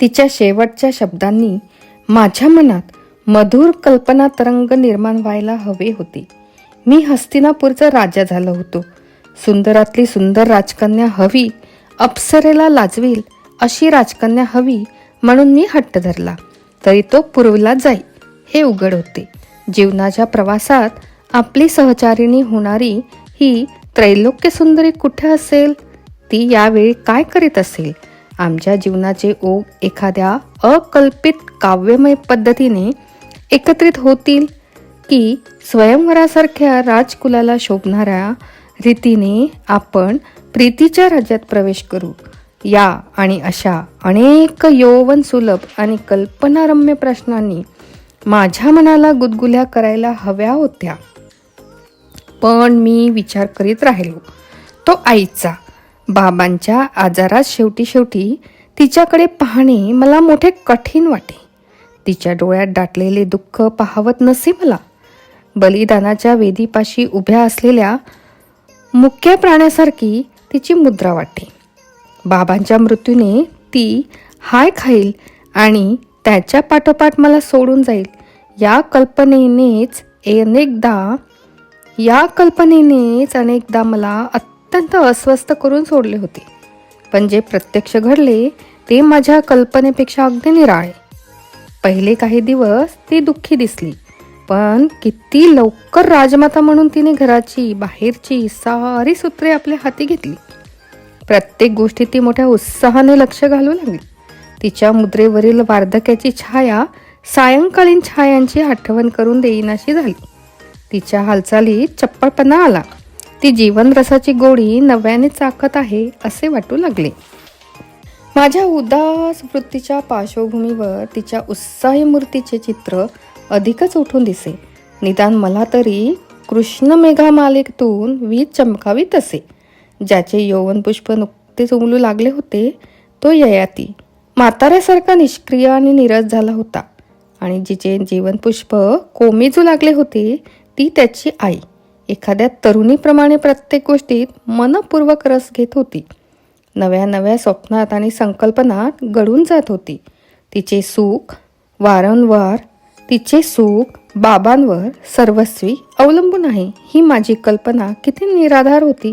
तिच्या शेवटच्या शब्दांनी माझ्या मनात मधुर कल्पना तरंग निर्माण व्हायला हवे होते. मी हस्तिनापूरचा राजा झालो होतो. सुंदरातली सुंदर राजकन्या हवी अप्सरेला लाजवील अशी राजकन्या हवी म्हणून मी हट्ट धरला. तरी तो पूर्वला जाई हे उघड होते. जीवनाच्या प्रवासात आपली सहचारिणी होणारी ही त्रैलोक्य सुंदरी कुठे असेल? ती यावेळी काय करीत असेल? आमच्या जीवनाचे ओघ एखाद्या अकल्पित काव्यमय पद्धतीने एकत्रित होतील की स्वयंवरासारख्या राजकुलाला शोभणाऱ्या रीतीने आपण प्रीतीच्या राज्यात प्रवेश करू. या आणि अशा अनेक यौवन सुलभ आणि कल्पनारम्य प्रश्नांनी माझ्या मनाला गुदगुल्या करायला हव्या होत्या. पण मी विचार करीत राहिलो. तो आईचा. बाबांच्या आजारात शेवटी शेवटी तिच्याकडे पाहणे मला मोठे कठीण वाटे. तिच्या डोळ्यात दाटलेले दुःख पाहवत नसे मला. बलिदानाच्या वेदीपाशी उभ्या असलेल्या मुख्य प्राण्यासारखी तिची मुद्रा वाटे. बाबांच्या मृत्यूने ती हाय खाईल आणि त्याच्या पाठोपाठ मला सोडून जाईल. या कल्पनेनेच अनेकदा या कल्पनेनेच अनेकदा मला अत्यंत अस्वस्थ करून सोडले होते. पण जे प्रत्यक्ष घडले ते माझ्या कल्पनेपेक्षा अगदी निराळे. पहिले काही दिवस ती दुःखी दिसली पण किती लवकर राजमाता म्हणून तिने घराची बाहेरची सारी सूत्रे आपल्या हाती घेतली. प्रत्येक गोष्टी ती मोठ्या उत्साहाने लक्ष घालू लागली. तिच्या मुद्रेवरील वार्धक्याची छाया सायंकालीन छायांची आठवण करून देईनाशी झाली. तिच्या हालचालीत चप्पळपणा आला. ती जीवनरसाची गोडी नव्याने चाकत आहे असे वाटू लागले. माझ्या उदास वृत्तीच्या पार्श्वभूमीवर तिच्या उत्साही मूर्तीचे चित्र अधिकच उठून दिसे. निदान मला तरी कृष्ण मेघामालेतून वीज चमकावीत असे. ज्याचे यौवन पुष्प नुकतेच उमलू लागले होते तो ययाती. म्हाताऱ्यासारखा निष्क्रिय आणि निरस झाला होता. आणि जिचे जीवनपुष्प कोमेजू लागले होते ती त्याची आई. एखाद्या तरुणीप्रमाणे प्रत्येक गोष्टीत मनपूर्वक रस घेत होती. नव्या नव्या स्वप्नात आणि संकल्पनात गळून जात होती. तिचे सुख वारंवार तिचे सुख बाबांवर सर्वस्वी अवलंबून आहे ही माझी कल्पना किती निराधार होती.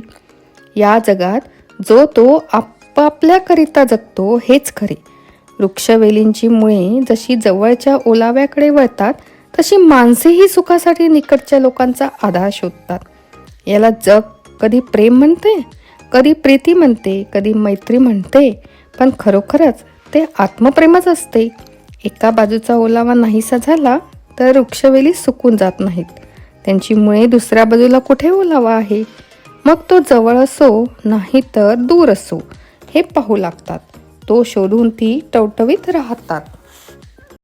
या जगात जो तो आपापल्याकरिता जगतो हेच खरे. वृक्षवेलींची मुळे जशी जवळच्या ओलाव्याकडे वळतात तशी माणसेही सुखासाठी निकटच्या लोकांचा आधार शोधतात. याला जग कधी प्रेम म्हणते कधी प्रीती म्हणते कधी मैत्री म्हणते पण खरोखरच ते आत्मप्रेमच असते. एका बाजूचा ओलावा नाहीसा झाला तर वृक्षवेली सुकून जात नाहीत. त्यांची मुळे दुसऱ्या बाजूला कुठे ओलावा आहे? मग तो जवळ असो नाही तर दूर असो हे पाहू लागतात. तो शोधून ती टवटवीत राहतात.